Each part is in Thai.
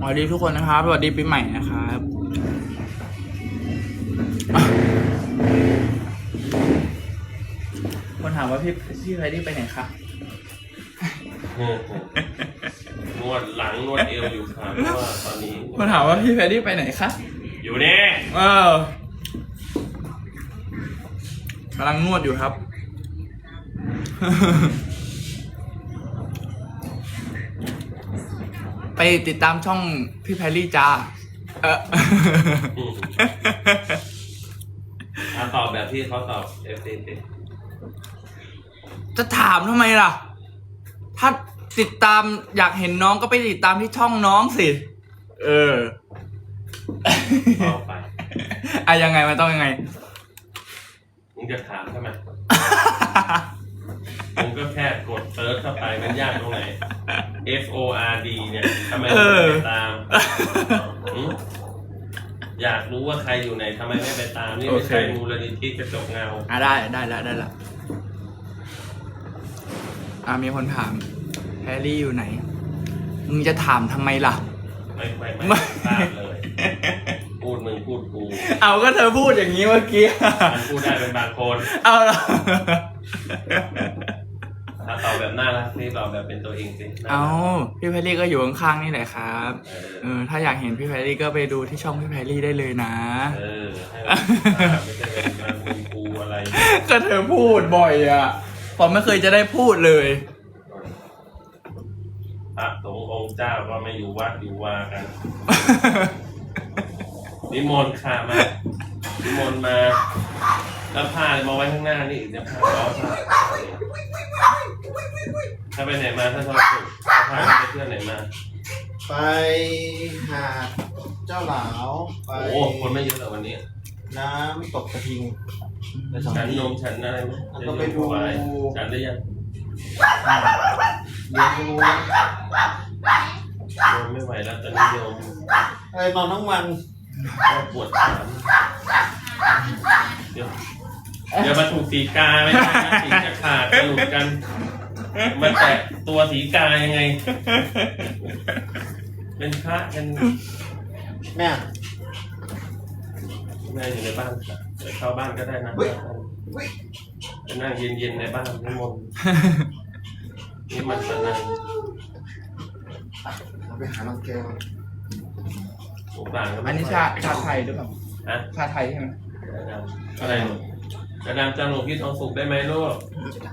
สวัสดีทุกคนนะครับ สวัสดีปีใหม่นะครับคนถามว่าพี่พี่ไรดี้ไปไหนคะนวดหลังนวดเอวอยู่ครับเพราะว่าตอนนี้คนถามว่าพี่ไรดี้ไปไหนคะอยู่แน่เออกำลังนวดอยู่ครับ ไปติดตามช่องพี่แพรรี่จ้าเออ อะตอบแบบที่เขาตอบเอฟซีจะถามทำไมล่ะ ถ้าติดตามอยากเห็นน้องก็ไปติดตามที่ช่องน้องสิ เออต่อไป อะยังไงมันต้องยังไง มึงจะถามทำไม มึงก็แค่กดเซิร์ชเข้าไปมันยากตรงไหน F O R D เนี่ยทำไมมึงไม่ไปตามหืมอยากรู้ว่าใครอยู่ไหนทำไมไม่ไปตาม นี่ไม่ใช่โอเค มูลนิธิกระจกเงา อะได้ได้แล้วได้แล้วอะมีคนถามแฮร์รี่อยู่ไหน มึงจะถามทำไมล่ะ ไม่ไม่ไม่ไม่ทราบเลย พูดมึงพูดกูเอาก็เธอพูดอย่างนี้เมื่อกี้ มันพูดได้เป็นบางคน เอาละ ถ้าตอบแบบน่ารักนี่ตอบแบบเป็นตัวเองสิน่รักเอาพี่แพรรี่ก็อยู่ข้างๆนี่แหละครับเออเออถ้าอยากเห็นพี่แพรรี่ก็ไปดูที่ช่องพี่แพรรี่ได้เลยนะ เออให้มันทราบไม่ใช่เป็นการมึงกูอะไรก็เธอพูดบ่อยอะผมไม่เคยจะได้พูดเลย พระสงฆ์องค์เจ้าก็ไม่อยู่วัดอยู่วากัน นิมนต์ค่ะมา นิมนต์มา แล้วผ้ามาไว้ข้างหน้านี่เดี๋ยวผ้าล้อผ้า ถ้าไปไหนมาถ้าชอบสุดผ้าไปเที่ยวไหนมาไปหาดเจ้าหลาวไปโอ้คนไม่เยอะแต่วันนี้น้ำตกกระทิงไปสองฉันที่นมฉันอะไรไหมแล้วก็ไปดูจะยกถวายฉันได้ยังเลี้ยงงูโยมไม่ไหวแล้วตอนนี้โยมอะไรนอนทั้งวันก็ปวดขาเดี๋ยว เดี๋ยวมาถูกสีกาไม่ได้นะสีจะขาดจะหลุดกัน มันแตะตัวสีกายังไง เป็นพระเป็นแม่ แม่อยู่ในบ้านค่ะเดี๋ยวเข้าบ้านก็ได้นะเฮ้ยเฮ้ยไปนั่งเย็นๆในบ้านนิมนต์นี่มันสนั่งเราไปหาน้องแก้วสงสารก็อัไม่นนี้ชาชาไทยหรือเปล่า ฮะชาไทยใช่ไหมอะไรหนู จะดำจำหลวงพี่ทองสุขได้ไหมลูก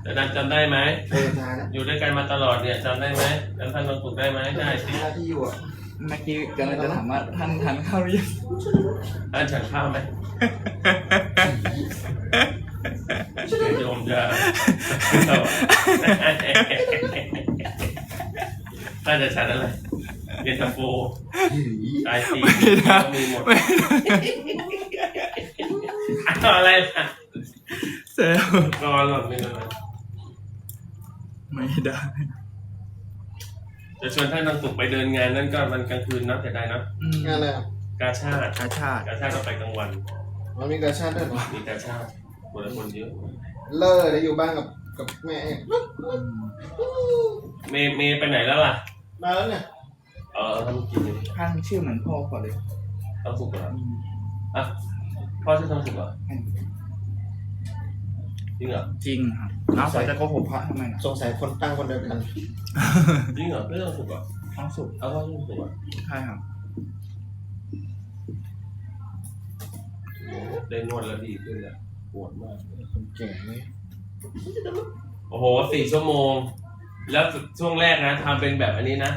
จะดำจำได้ไหมเออทานนะอยู่ด้วยกันมาตลอดเนี่ยจำได้ไหมจำท่านทองสุขได้ไหมได้สิหน้าที่อยู่อะเมื่อกี้กำลังจะถามว่าท่านทานข้าวหรือยังท่านฉันข้าวไหมโยมจะท่านจะฉันอะไรเย็นตาโฟไอซีไม่ได้มีหมดไม่ได้เอาอะไรล่ะ เซลกอนหล่นไม่เป็นไรไม่ได้ จะชวนท่านทองสุขไปเดินงานนั่นก็มันกลางคืนเนาะจะได้เนาะอืมงานอะไรอะกาชาติชาชาติกาชาติก็ไปกลางวัน มันมีกระชาติด้วยเหรอมีกาชาติคนละคนเยอะ เลิกได้อยู่บ้านกับกับแม่เองเมย์เมย์ไปไหนแล้วล่ะ มาแล้วเนี่ยเออทำกินอยู่ท่านชื่อเหมือนพ่อก่อนเลยทองสุกเหรออืมอะพ่อชื่อทองสุกเหรอ จริงเหรอจริงครับน้าสาวจะโกหกพระทำไมนะสงสัยคนตั้งคนเดียวกันจริงเหรอไม่ทองสุกเหรอท้องสุกเอาพ่อชื่อทองสุกเหรอใช่ครับโอ้โหได้นวดแล้วดีขึ้นแล้วปวดมากคนแก่ไหมโอ้โหสี่ชั่วโมง แล้วช่วงแรกนะทำเป็นแบบอันนี้นะ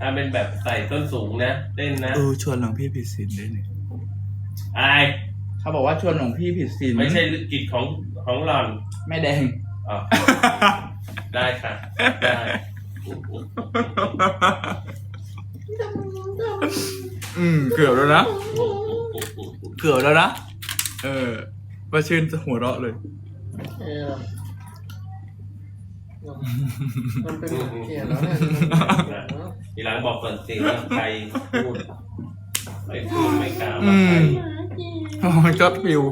ทำเป็นแบบใส่ต้นสูงนะเต้นนะเออชวนหลวงพี่ผิดศีลด้วยเนี่ยอายเขาบอกว่าชวนหลวงพี่ผิดศีลไม่ใช่กิจของ ของหล่อนแม่แดง อ๋อได้ค่ะได้อืม เกือบแล้วนะ เกือบแล้วนะ เออประชื่นจะหัวเราะเลย เออมันเป็นคนแก่แล้วเนี่ยทีหลังบอกก่อนสิว่าใครพูดไม่พูดไม่กล่าวอืว่าใครมโอ้ยก็ฟิว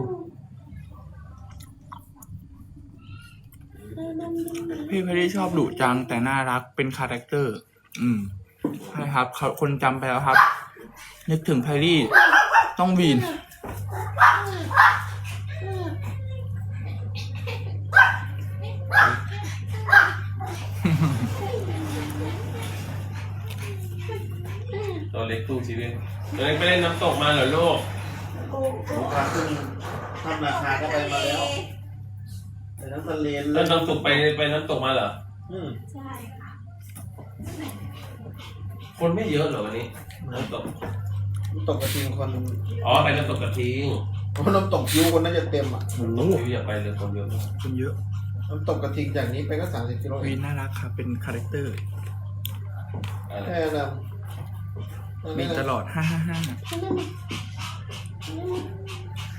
พี่เพรรี่ชอบดุจังแต่น่ารักเป็นคาแรคเตอร์ อืมใช่ครับเขาคนจำไปแล้วครับ นึกถึงไพรี่ต้องวีน ตัวเล็กตู้ชีวิตตัวเล็กไปเล่นน้ำตกมาเหรอลูก ลูกค้าขึ้นทำราคาก็ไปมาแล้ว แต่น้ำทะเลนแล้วน้ำตกไปไปน้ำตกมาเหรอ อืมใช่ค่ะคนไม่เยอะเหรอวันนี้น้ำตก น้ำตกกระทิงคนอ๋อไปน้ำตกกระทิงเพราะน้ำตกคิ้วคนน่าจะเต็มอะ น้ำตกที่อยากไปเลยคนเยอะมากคนเยอะ น้ำตกกระทิงจากนี้ไปก็สามสิบกิโลเอวีงนน่ารักครับเป็นคาแรคเตอร์อะไรแค่นั้นวีนตลอดฮ่าฮ่าฮ่า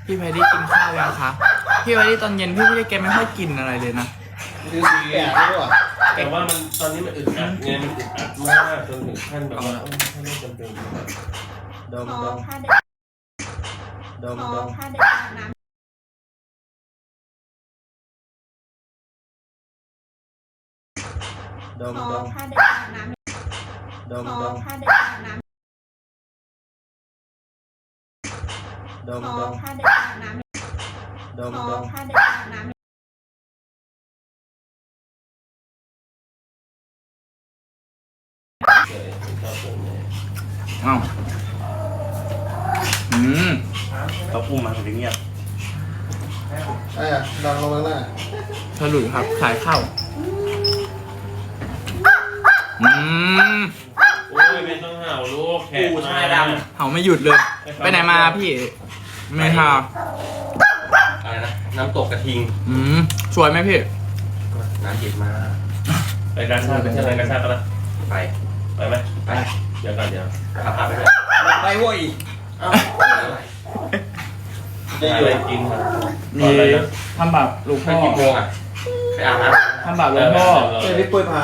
พี่ไพรี่กินข้าวยังคะ พี่ไพรี่ตอนเย็นพี่ไพรี่แกไม่ค่อยกินอะไรเลยนะคือสีแก่แล้วด้วยแต่ว่ามันตอนนี้มันอึดอัดไงมันอึดอัดมากจนถึงขั้นแบบว่าเออถ้าไม่จำเป็นแบบดมขอดมผ้าเดินดมขอดมผ้าเดินอาบน้ำดมขอดมผ้าเดินอาบน้ำดมขอดมผ้าเดินอาบน้ำ ดมขอดมผ้าเดินอาบน้ำดมขอดมผ้าเดินอาบน้ำเฉยๆชอบผมเนี่ยอ้าวอืมเขาอุ้มมาถึงเงียบไอ้อะดังลงแล้วน่ะฉลุยครับขายข้าวอืม โอ้ยไม่ต้องเห่าลูกแขกมาเห่าไม่หยุดเลย ไปไหนมาพี่ไม่ค่ะอะไรนะน้ำตกกระทิง อืมสวยไหมพี่น้ำเย็นมากไปการชาติไปเที่ยวไหนการชาติปะล่ะไปไปไหมไปเดี๋ยวก่อนเดี๋ยวพาพาไปด้วยไปเว้ยเอ้าได้อะไรกินครับมีทำแบบหลวงไปพ่อกี่โมงอะไปอาบน้ทำแบบหลวงพ่อเจ้าที่ปุ้ยพา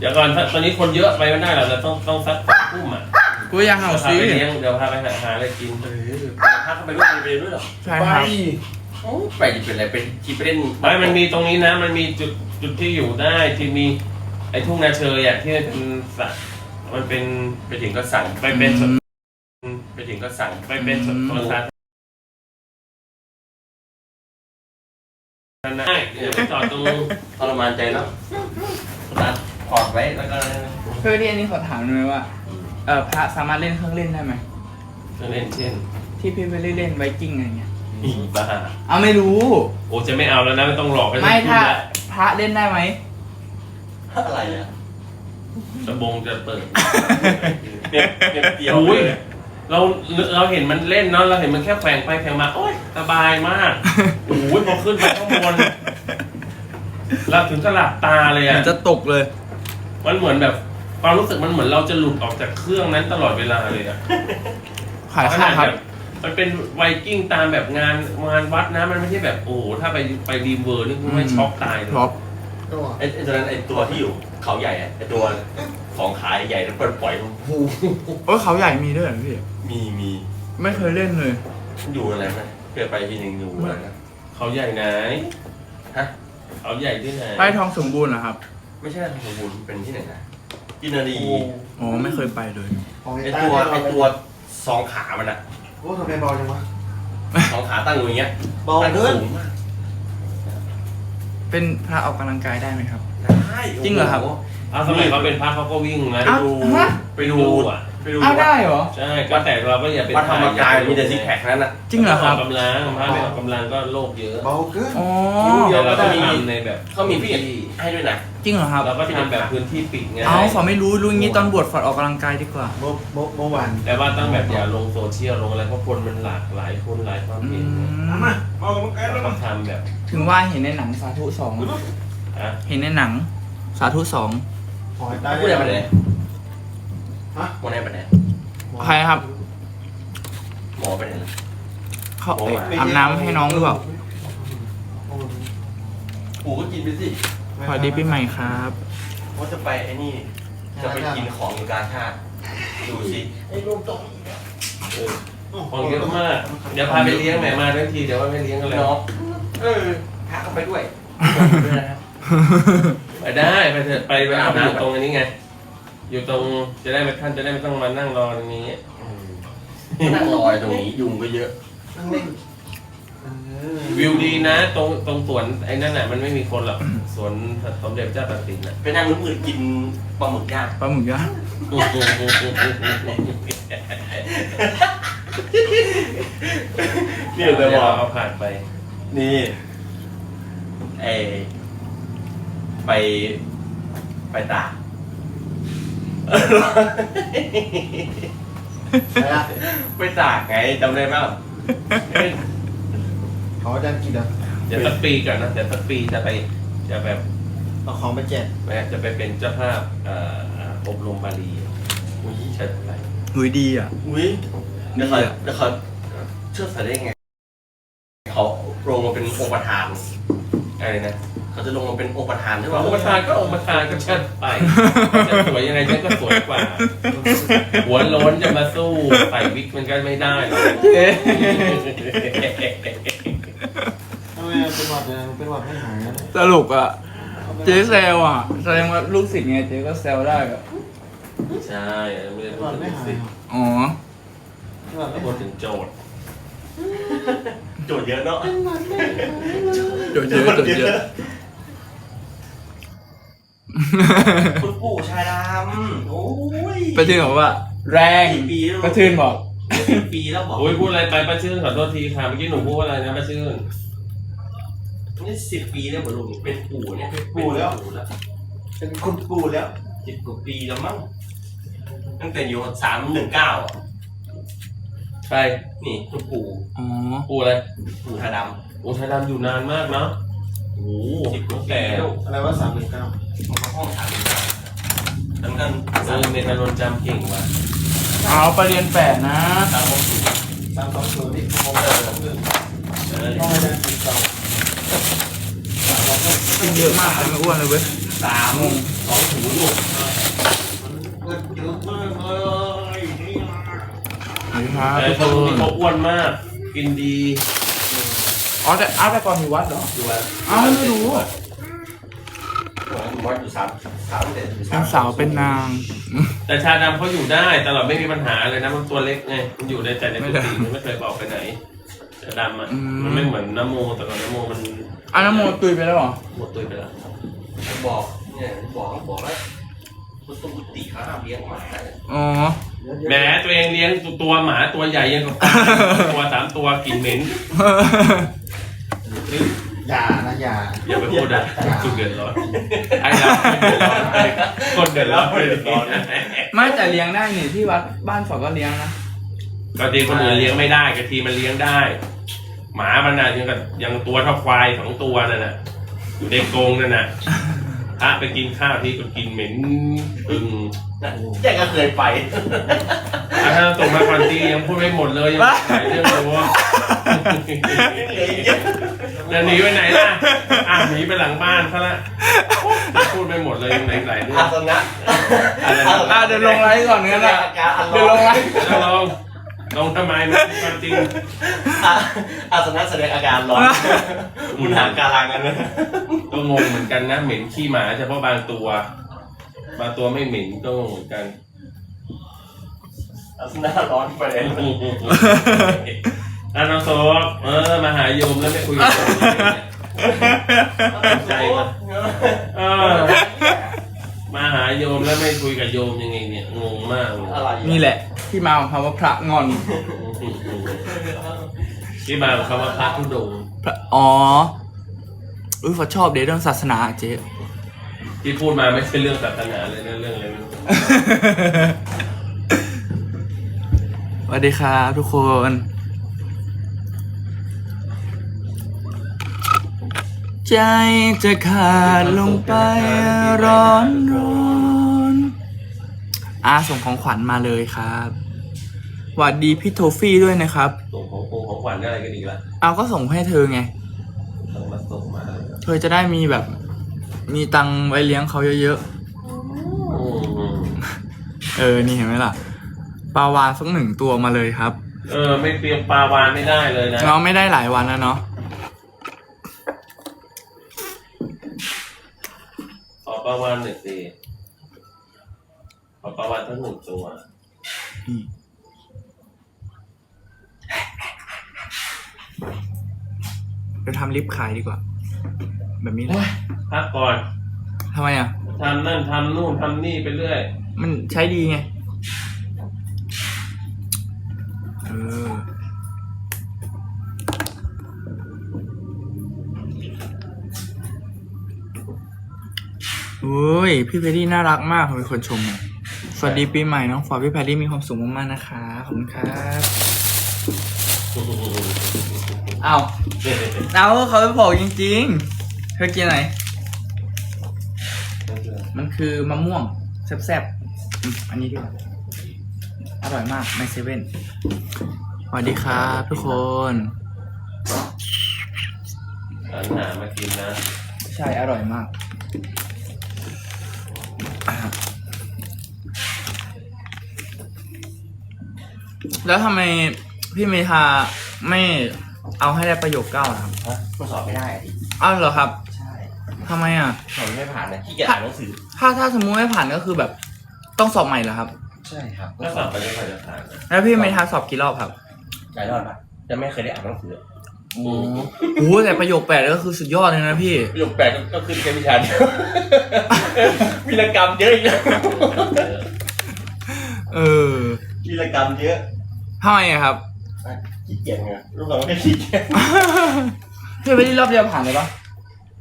เดี๋ยวก่อนถ้าตอนนี้คนเยอะไปไม่ได้หรอกเราต้องต้องซักสองทุ่มอะกูอยากเห่าพาซิไปเลี้ยงเดี๋ยวพาไปหาหาอะไรกินำเออไปพักเข้าไปด้วยไปด้วยเหรอใช่ไปครับ โอ้ไปจะเป็นอะไรเป็นที่ไปเล่นไม่มันมีตรงนี้นะ มันมีจุดจุดที่อยู่ได้ที่มีไอ้ทุ่งนาเชยอะที่มันเป็นสัตว์มันเป็นไปถึงก็สั่งไปเป็นสวนไปถึงก็สั่งไปเป็นสวนสวนสาธารณะเดี๋ยวไปจอดตรงทรมานใจเนาะตัด พอดไว้แล้วก็เพื่อที่อันนี้ขอถามหน่อยว่าเออพระสามารถเล่นเครื่องเล่นได้ไหมเครื่องเล่นเช่น ที่พี่ไปเล่นเล่นไวกิ้งอะไรเงี้ยอีบ้าเอาไม่รู้ โอ้จะไม่เอาแล้วนะไม่ต้องหลอกกันไม่ถ้าแล้วพระเล่นได้ไหมอะไรอะกระบงจะเปิดเนี่ยเนี่ยเกี่ยวโอ้ยเลยเราเราเห็นมันเล่นเนาะเราเห็นมันแค่แฝงไปแฝงมาโอ้ยสบายมากโอ้ยพอขึ้นไปข้างบนเราถึงก็หลับตาเลยมัอะนจะตกเลย มันเหมือนแบบความรู้สึกมันเหมือนเราจะหลุดออกจากเครื่องนั้นตลอดเวลาเลยอะขายข้าวครับแบบมันเป็นไวกิ้งตามแบบงานงานวัดนะ มันไม่ใช่แบบโอ้โหถ้าไปไปดีมเวอร์นี่กูไม่ช็อกตายเลยท็อปก็ว่าไอ้ไอ้ตัวนั้นไอ้ตัวที่อยู่เขาใหญ่อะไอ้ตัวสองขาใหญ่แล้วปล่อยปล่อยมันฮูโอ้ยเขาใหญ่มีด้วยเหรอพี่ มีมีไม่เคยเล่นเลย อยู่อะไรไหมเคยไปทีหนึ่งอยู่อะไรนะเขาใหญ่ไหนฮะเขาใหญ่ที่ไหนใต้ทองสมบูรณ์เหรอครับ ไม่ใช่ทองบูรณ์เป็นที่ไหนนะกินนารีอ๋อไม่เคยไปเลย ของไอไอ้ตัวใต้ไอตัวสองขามันอะโอ้ทำไมเบาจังวะสองขาตั้งอยู่อย่างเงี้ยเบาตั้งเกินสูงมากเป็นพระออกกำลังกายได้ไหมครับ ได้จริงเหรอครับ เอาสมัยเขาเป็นพระเขาก็วิ่งนะอ้าวฮะไปดูอะ ไปดูอ้าวได้เหรอ ใช่ก็แต่เราก็อย่าเป็นวัดธรรมกายมีแต่ซิกแพคนั้นอะจริงเหรอครับ กำลังพระไม่ออกกำลังก็โรคเยอะเบาเกิน อ๋อ เดี๋ยวเราก็ทำในแบบเขามีพี่ให้ด้วยนะจริงเหรอครับเราก็ทำแบบพื้นที่ปิดไง เอาฝอไม่รู้รู้อย่างนี้ตอนบวชฝอดออกกำลังกายดีกว่า เมื่อเมื่อเมื่อวานแต่ว่าต้องแบบอย่าลงโซเชียลลงอะไรเพราะคนมันหลากหลายคนหลายความอืเห็นมเบาเกินเราต้องทำแบบถึงว่าเห็นในหนังสาธุสอง อะเห็นในหนังสาธุสองขอให้ใต้พูดอะไรไปไหน ฮะหมอไหนไปไหนใครครับ หมอไปไหนล่ะเขาเอ่ออาบน้ำให้น้องหรือเปล่าปู่ก็กินไปสิสวัสดีพี่ใหม่ครับ ว่าจะไปไอ้นี่ จะไปกินของอยู่กลางท่าดูสิไอ้รวมตรงเออของเยอะมากเดี๋ยวพาไปเลี้ยงไหนมาทั้งทีเดี๋ยวว่าไม่เลี้ยงกันแล้วน้องเออพาเขาไปด้วยด้วยนะครับไปได้ไปเถอะไปไปอาบน้ำตรงอันนี้ไง อยู่ตรงจะได้ไม่ท่านจะได้ไม่ต้องมานั่งรอตรงนี้นั่งรอยตรงนี้ยุงก็เยอะนั่งเล่นเออวิวดีนะ ตรงตรงสวนไอ้นั่นน่ะมันไม่มีคนหรอกสวนสมเด็จพระเจ้าตากสินน่ะ ไปนั่งมืดๆกินปลาหมึกย่างปลาหมึกย่างนี่เลยบอกเอาผ่านไป นี่ไอไป ไปตาก ไปละไปตากไงจำได้เปล่าเขาจะกินอะเดี๋ยวสักปีก่อนนะเดี๋ยวสักปีจะไปจะแบบเอาของไปแจกจะไปเป็นเจ้าภาพเอ่ออบรมบาลีอุ้ยใช่ไหมหุยดีอะ อุ้ยเดี๋ยวเขาเดี๋ยวเขาเชื่อใส่ได้ไงเขาลงมาเป็นองค์ประธานอะไรนะ เขาจะลงมาเป็นองค์ประธานใช่อป่ะงค์ประธานก็องค์ประธานก็ชัดไปจะสวยยังไงฉันก็สวยกว่า หัวโล้นจะมาสู้ใส่วิกมันก็ไม่ได้หรอกเอ๊ะทำไมเป็นหวัดเนี่ยเป็นหวัดไม่หายนะสรุปอะ เจ๊เซลอะ แสดงว่าลูกศิษย์ไงเจ๊ก็เซลได้อะใช่ไม่ได้เป็นพูหวัดดถึไม่งหายสิเหรออ๋อ เป็นหวัดไม่พูหาดยถึงโจทย์ โจทย์เยอะเนาะ โดดเยอะโดดเยอะ คุณปู่ชายดำโอ้ยประทืนบอกว่า แรงกี่ปีแล้วประทืนบอกกี่ปีแล้วบอกโอ้ยพูดอะไรไปป้าชื่นขอโทษทีค่ะเมื่อกี้หนูพูดว่าอะไรนะป้าชื่นนี่สิบปีแล้วเหมือนลุงเป็นปู่เนี่ยเป็นปู่แล้วปู่แล้วเป็นคุณปู่แล้วสิบกว่าปีแล้วมั้งตั้งแต่อยู่สามหนึ่งเก้าใครนี่คุณปู่อ๋อ ปูอะไรปู่ชายดโอ้ชายดำอยู่นานมากเนาะ โอ้โหำสิบกว่าแก่ปีแล้วอะไรว่าสามหนึ่งเก้ามันเข้าห้องสามหนึ่งเก้าแล้วกันเออเมตาโนนจำเก่งว่ะเอาไปเรียนแปดนะสามหกศูนย์สามสองศูนย์นี่ผมเอเอออเออเออต้องไปเรียนสี่สองสามสองศูนย์กินเยอะมากเลยไม่อ้วนเลยเว้ยสามสองศูนย์ลูกเงินเยอะมากเลยสวัสดีครับแต่ทุกคนคที่นเขาอ้วนมาก กินดี อ๋อแต่อ้าวแต่ก่อนมีวัดเหรอดูว่าอ้าวไม่รู้วัดอยู่สามสามเด็ดอยู่เป็นสาวเป็นนาง แต่ชาดำเขาอยู่ได้ตลอดไม่มีปัญหาเลยนะมันตัวเล็กไงมันอยู่ในแต่ในกุฏิมันไม่เคยบอกไปไหนชาดำอะมันไม่เหมือนน้ำโมแต่ก่อนน้ำโมมันอันน้ำโมตุยไปแล้วเหรอ หมดตัวไปแล้วบอกเนี่ยบอกบอกแล้วคุณตุ้มกุฏิเขาห้ามเลี้ยงหมาอ๋อ แหมตัวเองเลี้ยงตัวหมาตัวใหญ่ยังกับ ตัวสามตัวกินเหม็นอย่านะอย่าอย่าไปพูดอะจุดเดือดร้อนไอ้เราเดือดร้อนไอ้คนเดือดร้อนเดือดร้อนไม่แต่เลี้ยงได้นี่ที่วัดบ้านฝอก็เลี้ยงนะกะทีคนอื่นเลี้ยงไม่ได้กะทีมันเลี้ยงได้ หมามันน่ะยังกับยังตัวเท่าควายสองตัวนั่นน่ะอยู่ในกรงนั่นน่ะ พระไปกินข้าวที่ก็กินเหม็นอึงแกก็เคยไป อะถ้าส่งมาก่อนทียังพูดไม่หมดเลยยังไม่หายเรื่องเลยว่าจะหนีไปไหนล่ะอะหนีไปหลังบ้านซะละพูดไม่หมดเลยยังไหนหลายเรื่ออางสนะอะเดี๋ยวลงไลฟ์ก่อนงั้นอะอาการอันเดี๋ยวลร้องนไลฟ์ แล้วลอง ลองทำไมมันความจริงอาสนะแสดงอาการร้อนคุณหาการังกันนะก็งงเหมือนกันนะ เหม็นขี้หมาเฉพาะบางตัว บางตัวไม่เหม็นก็งงเหมือนกัน อาสนะร้อนไปเลยอาน้องโซกเออ มาหาโยมแล้วไม่คุยกับโยมเลยเนี่ยใจมาเออ มาหาโยมแล้วไม่คุยกับโยมยังไงเนี่ย งงมากเลย อะไรนี่แหละ ที่มาของคำว่าพระงอน ที่มาของคำว่าพระทุดงค์พระอ๋ออุ้ยฝอชอบเดทเรื่องศาสนาเจ๊ ที่พูดมาไม่ใช่เรื่องศาสนาเลยนะเรื่องอะไรไม่รู้สวัสดีครับทุกคน ใจจะขาดลงไปร้อนร้อน อาส่งของขวัญมาเลยครับสวัสดีพี่โทฟี่ด้วยนะครับ ส่งของคงของขวัญอะไรกันอีกละเอาก็ส่งให้เธอไง ส่งมาส่งมาเลยเธอจะได้มีแบบ มีตังค์ไว้เลี้ยงเขาเยอะอืมๆ เออ นี่เห็นไหมล่ะ ปลาวานสักหนึ่งตัวมาเลยครับ เออ ไม่เตรียมปลาวานไม่ได้เลยนะเราไม่ได้หลายวันแล้วเนาะ ขอปลาวานหน่อยสิ เอาประวัติทั้งหนึ่งตัวนี่ไปทำลิฟต์ขายดีกว่า แบบนี้เลยพักก่อนทำไมอะ ทำนั่นทำนู่นทำนี่ไปเรื่อย มันใช้ดีไง เออ โอ้ย พี่เพดดี้น่ารักมากผมเป็นคนชมอะ สวัสดีปีใหม่น้องฟอร์ดพี่แพดดี้มีความสุขมากๆนะคะขอบคุณครับเอาเอาเขาไปบอกจริงๆเธอกินอะไรมันคือมะม่วงแซ่บๆอืมอันนี้ดีกว่าอร่อยมากในเซเว่นสวัสดีครับทุกคนอาหารมากินนะ ใช่อร่อยมากอะ แล้วทำไมพี่เมธาไม่เอาให้ได้ประโยคเก้าล่ะครับฮะมันสอบไม่ได้อะดิอ้าวเหรอครับใช่ทำไมอะ สอบไม่ผ่านนะขี้เกียจอ่านหนังสือ ถ้าถ้าสมมุติไม่ผ่านก็คือแบบ ต้องสอบใหม่เหรอครับ ใช่ครับถ้าสอบไปไม่ค่อยจะผ่านนะแล้วพี่เมธาสอบกี่รอบครับหลายรอบปะจะไม่เคยได้อ่านหนังสือโอ้โหแต่ประโยคแปดก็คือสุดยอดเลยนะพี่ ประโยคแปดก็ขึ้นแค่วิชาเดียววีรกรรมเยอะอีกแล้วเออวีรกรรมเยอะ ทำไมอะครับอะขี้เกียจไงรู้สึกว่าแค่ขี้เกียจพี่ไปที่รอบเดียวผ่านเลยปะ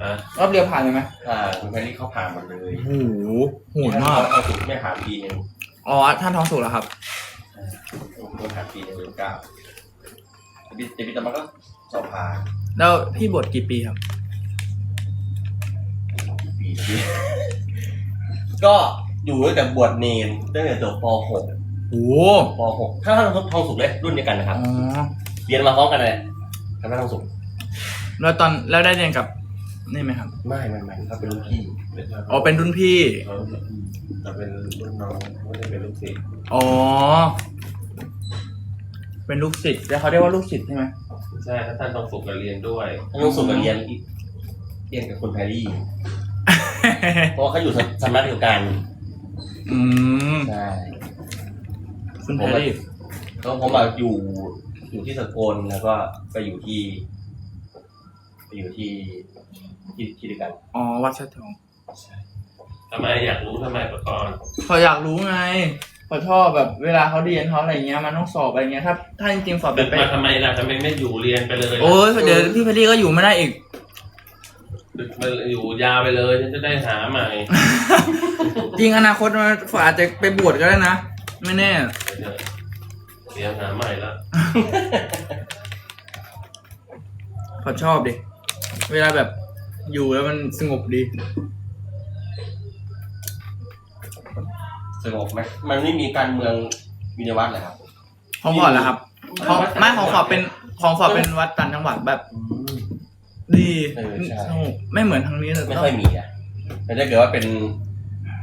อะรอบเดียวผ่านเลยไหมอ่าคุณแพรรี่เขาผ่านหมดเลยโอ้โหโหดมากเขาถูกไม่ผ่านปีหนึ่งอ๋อ ท่านท้องสุกแล้วครับ โดนผ่านปีหนึ่งเก้าแต่ปีแต่ปีต่อมาก็สอบผ่านแล้วพี่บวชกี่ปีครับกี่ปีนะพี่ก็อยู่ตั้งแต่บวชเนนตั้งแต่จบป โอ้ .6 ป .6 ถ้าท่านทองสุกเลยรุ่นเดียวกันนะครับ อ๋อเรียนมาพร้อมกันเลยคณะทองสุกแล้วตอนแล้วได้เรียนกับนี่ไหมครับไม่ไม่ไม่เขาเป็นรุ่นพี่อ๋อเป็นรุ่นพี่เขาแต่เป็นรุ่นน้องไม่ได้เป็นลูกศิษย์อ๋อเป็นลูกศิษย์แล้วเขาเรียกว่าลูกศิษย์ใช่ไหมใช่ถ้าท่านต้องฝึกการเรียนด้วยท่านทองสุกก็เรียนอีกเรียนกับคุณแพรรี่เพราะว่าเขาอยู่สำนักเดียวกันอืม ใช่ คุณแพรรี่เขาผมมาอยู่อยู่ที่สกลแล้วก็ไปอยู่ที่ไปอยู่ที่ที่ที่เดียวกันอ๋อวัดชัดทองทำไมอยากรู้ทำไมประกอบเขาอยากรู้ไงเขาชอบแบบเวลาเขาเรียนเขาอะไรเงี้ยมันต้องสอบอะไรเงี้ยถ้าถ้าจริงๆสอบเป็เป็นนไปมาทำไมล่ะทำไมไม่อยู่เรียนไปเลยล่ะโอ้ยเดี๋ยวพี่แพรรี่ก็อยู่ไม่ได้อีกมาอยู่ยาวไปเลยฉันจะได้หาใหม่ จริงอนาคตมันอาจจะไปบวชก็ได้นะ ไม่แน่เดี๋ยวเตรียมหาใหม่ละเขาชอบดิ เวลาแบบอยู่แล้วมันสงบดี สงบไหมมันไม่มีการเมืองวินวัตเลยครับ ของฟอดเหรอครับของไม่ของฟอดเป็นของฟอดเป็นวัดต่างจังหวัดแบบ ดีเออใช่ สงบไม่เหมือนทางนี้เลยไม่ค่อยมีอะแต่ถ้าเกิดว่าเป็น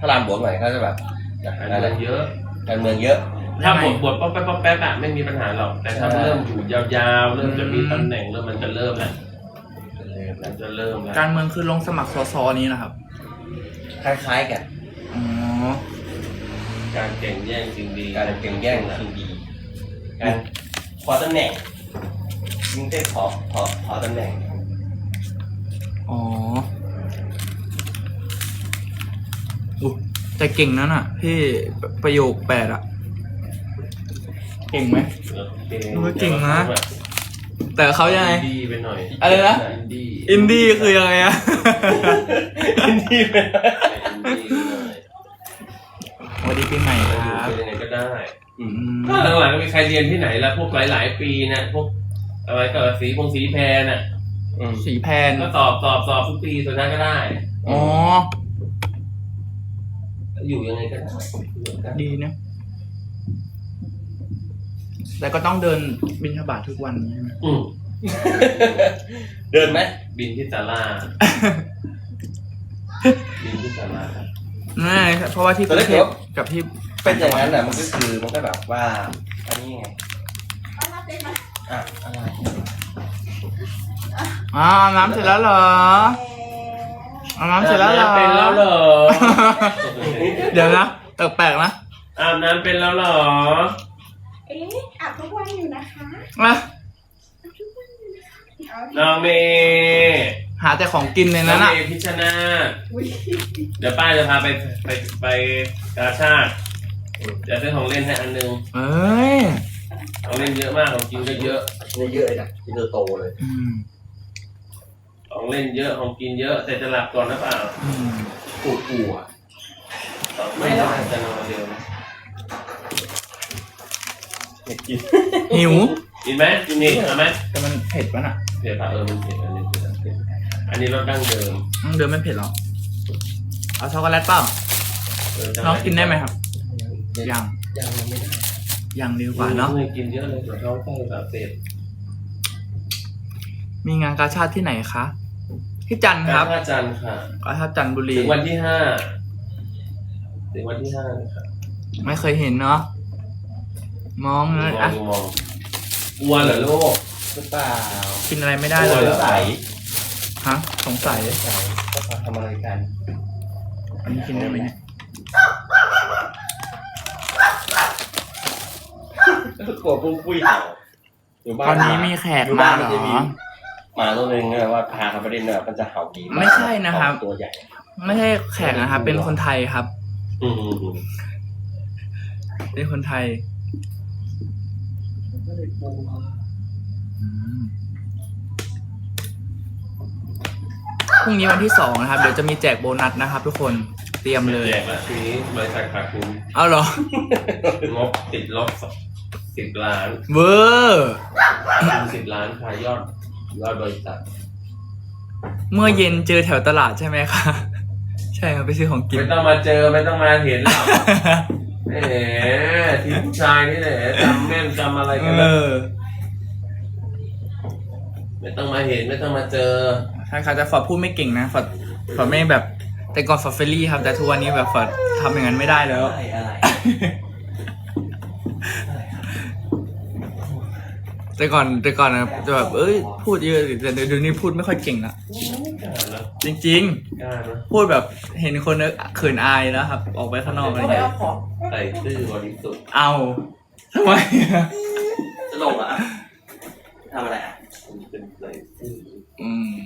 พระรามหลวงหน่อยก็จะแบบอย่างการนั้นแหเมืละองเยอะ การเมืองเยอะ ถ้าบทบทป๊อปแป๊บป๊อปแป๊บอะไม่มีปัญหาหรอก แต่ถ้าใช่เริ่มอยู่ยาวๆ เริ่มจะมีตำแหน่งเริ่มมันจะเริ่มแล้วมันจะเริ่มแล้วการเมืองคือลงสมัครสสนี้นะครับ คล้ายๆกัน อ๋อ การแข่งแย่งจริงดี การแข่งแย่งชิงดี การขอตำแหน่งยิ่งได้ขอขอขอตำแหน่ง อ๋ออุ๊ย แต่เก่งนั่นอะ พี่ประโยคแปดอะ เก่งไหมโอเคโอ้ยเก่งนะ แต่เขายังไงอินดี้ไปหน่อยอะไรนะอินดี้อินดี้คือยังไงอะอินดี้เป็นอินดี้ไปหน่อยสวัสดีปีใหม่คอยู่รับเป็นยังไงก็ได้อืมถ้าหลังๆก็มีใครเรียนที่ไหนแล้วพวกหลายๆ ปีนะพวกอะไรก็สีพงสีแพรน่ะอืมสีแพนก็สอบสอบสอบทุกปีสุดท้ายก็ได้ อ๋อ อยู่ยังไงก็ได้ดีนะ แต่ก็ต้องเดินบินทบาททุกวันใช่ไหมอืม เดินไหมบินที่ศาลาบินที่ศาลาไม่เพราะว่าที่กรุงเทพกับที่เป็นอย่างนั้นอะมันก็คือมันก็แบบว่า อันนี้ไงอะอะไรอ๋ออาบน้ำเสร็จแล้วเหรอ อาบน้ำเสร็จแล้วเหรอเป็นแล้วเหรอ เดี๋ยวนะแปลกๆนะอาบน้ำเป็นแล้วเหรอ เอ๊ะอาบทุกวันอยู่นะคะอะอาบทุกวันอยู่นะคะเอาน้องเมย์หาแต่ของกินในน้อนั้งนอะเมย์พิชชนาธิ์อุ๊ยเดี๋ยวป้าจะพาไปไปไปกาชาติเดี๋ยวซื้อของเล่นให้อันหนึงเอ้ยของเล่นเยอะมากของกินก็เยอะ นี่เยอะเลยนะที่เธอโตเลย อืม ของเล่นเยอะของกินเยอะแต่จะหลับก่อนหรือเปล่าอืมปูดปูอะไม่ได้จะนอนเร็วนะเห็ดกินหิวกินไหมกินนี่เอาไหมแต่มันเผ็ดปะน่ะเผ็ดปะเออมันเผ็ดอันนี้เผ็ดอันนี้อันนี้รสดั้งเดิมอืมเดิมไม่เผ็ดหรอกเอาช็อกโกแลตเปล่าเออจะน้องกินได้ไหมครับ ยังยังไม่ได้ยังดีกว่าเนาะไม่กินเยอะเลยเดี๋ยวท้องไส้แบบเสพมีงานกาชาติที่ไหนคะ ที่จันทร์ครับพระจันทร์ค่ะกาชาติจันทบุรี ถึงวันที่ห้าถึงวันที่ห้านะครับไม่เคยเห็นเนาะมองดูนะมออะงดูมองกลัวเหรอลูก หรือเปล่ากินอะไรไม่ได้เลยโอ้ยใสฮะสงสัยใสก็มาทำอะไรกันอันนี้กินได้ไหมเนี่ยกลัวปุ้งปุ้ยเห่าอยู่บ้าตอนนี้มีแขกอยู่มาบ้านเหรมันจะมีอ หมาตัวหนึงเนี่ยว่าพาเขาไปเล่นเนี่ยมันจะเห่าดีากไม่ใช่นะครับ ตัวใหญ่ไม่ใช่แขกนะครับ เป็นคนไทยครับ อืมเป็นคนไทยก็เลยปูมาอืมพรุ่งนี้วันที่สองนะครับ เดี๋ยวจะมีแจกโบนัสนะครับ ทุกคนเตรียมเลยแจกละทีนี้บริษัทขาดทุนเอาเหรอ งบติดลบสิบล้านเวอร์ สิบล้านค่ะยอด ยอดบริษัทเมื่อเย็นเจอแถวตลาดใช่ไหมคะใช่ครับไปซื้อของกิน ไม่ต้องมาเจอไม่ต้องมาเห็นหรอกแหมทีมผู้ชายนี่แหละจำแม่นจำอะไรกันเอนะอไม่ต้องมาเห็นไม่ต้องมาเจอ ใช่ครับแต่ฟอร์ดพูดไม่เก่งนะฟอร์ดฟอร์ดไม่แบบ แต่ก่อนฟอร์ดเฟรนลี่ครับแต่ทุกวันนี้แบบฟอร์ดทำอย่างนั้นไม่ได้แล้ว อะไรอะไร แต่ก่อนแต่ก่อนนะจะแบบเอ้ยพูดเยอะแต่เดี๋ยวนี้พูดไม่ค่อยเก่งละกล้านะจริงกล้านะๆพูดแบบเห็นคนนึกเขินอายแล้วครับ ออกไปข้างนอกอะไรเงี้ยใส่ซื่อบริสุทธิ์เอาทำไมอะจะลงเหรอทำอะไรอะเป็นใส่ซื่ออืม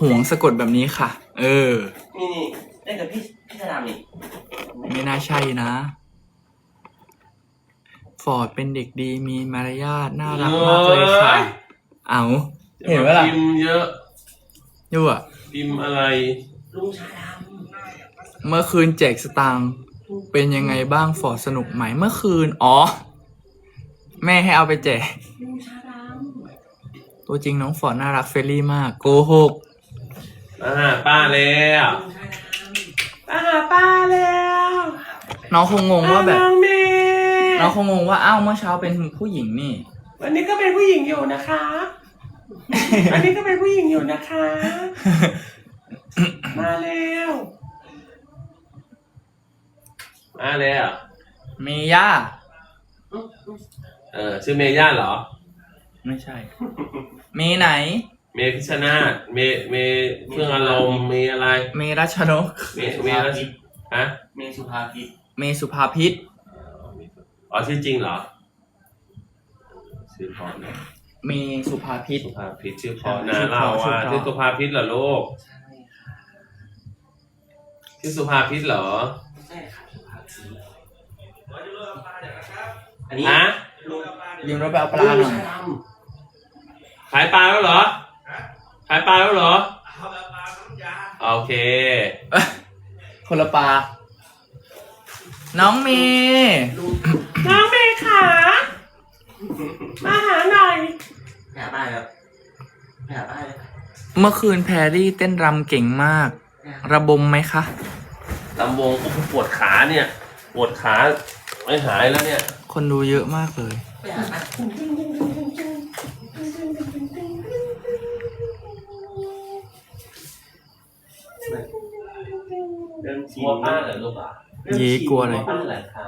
ห่วงสะกดแบบนี้ค่ะ เออ นี่นี่ได้กับพี่พี่ธนามนี่ไม่น่าใช่นะ ฟอร์ดเป็นเด็กดีมีมารยาทน่ารักมากเลยค่ะ เอาเห็นไหมล่ะพิมพ์เยอะยูอะ พิมพ์อะไร ลุงชาดเมื่อคืนแจกสตางค์เป็นยังไงบ้างฟอร์ดสนุกไหมเมื่อคืน อ๋อ แม่ให้เอาไปแจกำลุงชาดตัวจริงน้องฟอร์ดน่ารักเฟรนลี่มากโกหกอ่าป้าแล้วป้าหาป้าแล้วน้องคงงงว่าแบบ น้อง เมย์น้องคงงงว่าอ้าวเมื่อเช้าเป็นผู้หญิงนี่ วันนี้ก็เป็นผู้หญิงอยู่นะคะ อันนี้ก็เป็นผู้หญิงอยู่นะคะ มาแล้วมาแล้วเมย่าเออชื่อเมย่าเหรอ ไม่ใช่ เมไหน เมพิชชนาธเมเมเฟื่องอารมณ์เมอะไร เมรัชนก เมเมอะไรฮะ เมสุภาพิษ เมสุภาพิษ อ๋อชื่อจริงเหรอชื่อพอนะเมสุภาพิษ สุภาพิษชื่อพอชื่นะอพอเราอะชื่อพอชื่อสุภาพิษเหรอลูกใช่ค่ะชื่อสุภาพิษเหรอใช่ค่ะสุภาพิษอันนี้ฮะลุงยืมรถไปเอาปลาหน่อยชาดขายปลาแล้วเหรอขายปลาแล้วเหรอโอเค คนละปลา น้องเมย์ น้องเมย์ขามาหาหน่อยหาป้ายครับหาป้ายเลยเมื่อคืนแพรรี่เต้นรำเก่งมาก ระบมไหมคะ ลำวงอุ๊ยปวดขาเนี่ย ปวดขาไม่หายแล้วเนี่ย คนดูเยอะมากเลย ไปหาป้ายกลัวป้าเหรอลูกอะเย้กลัวเลยป้าอะไรค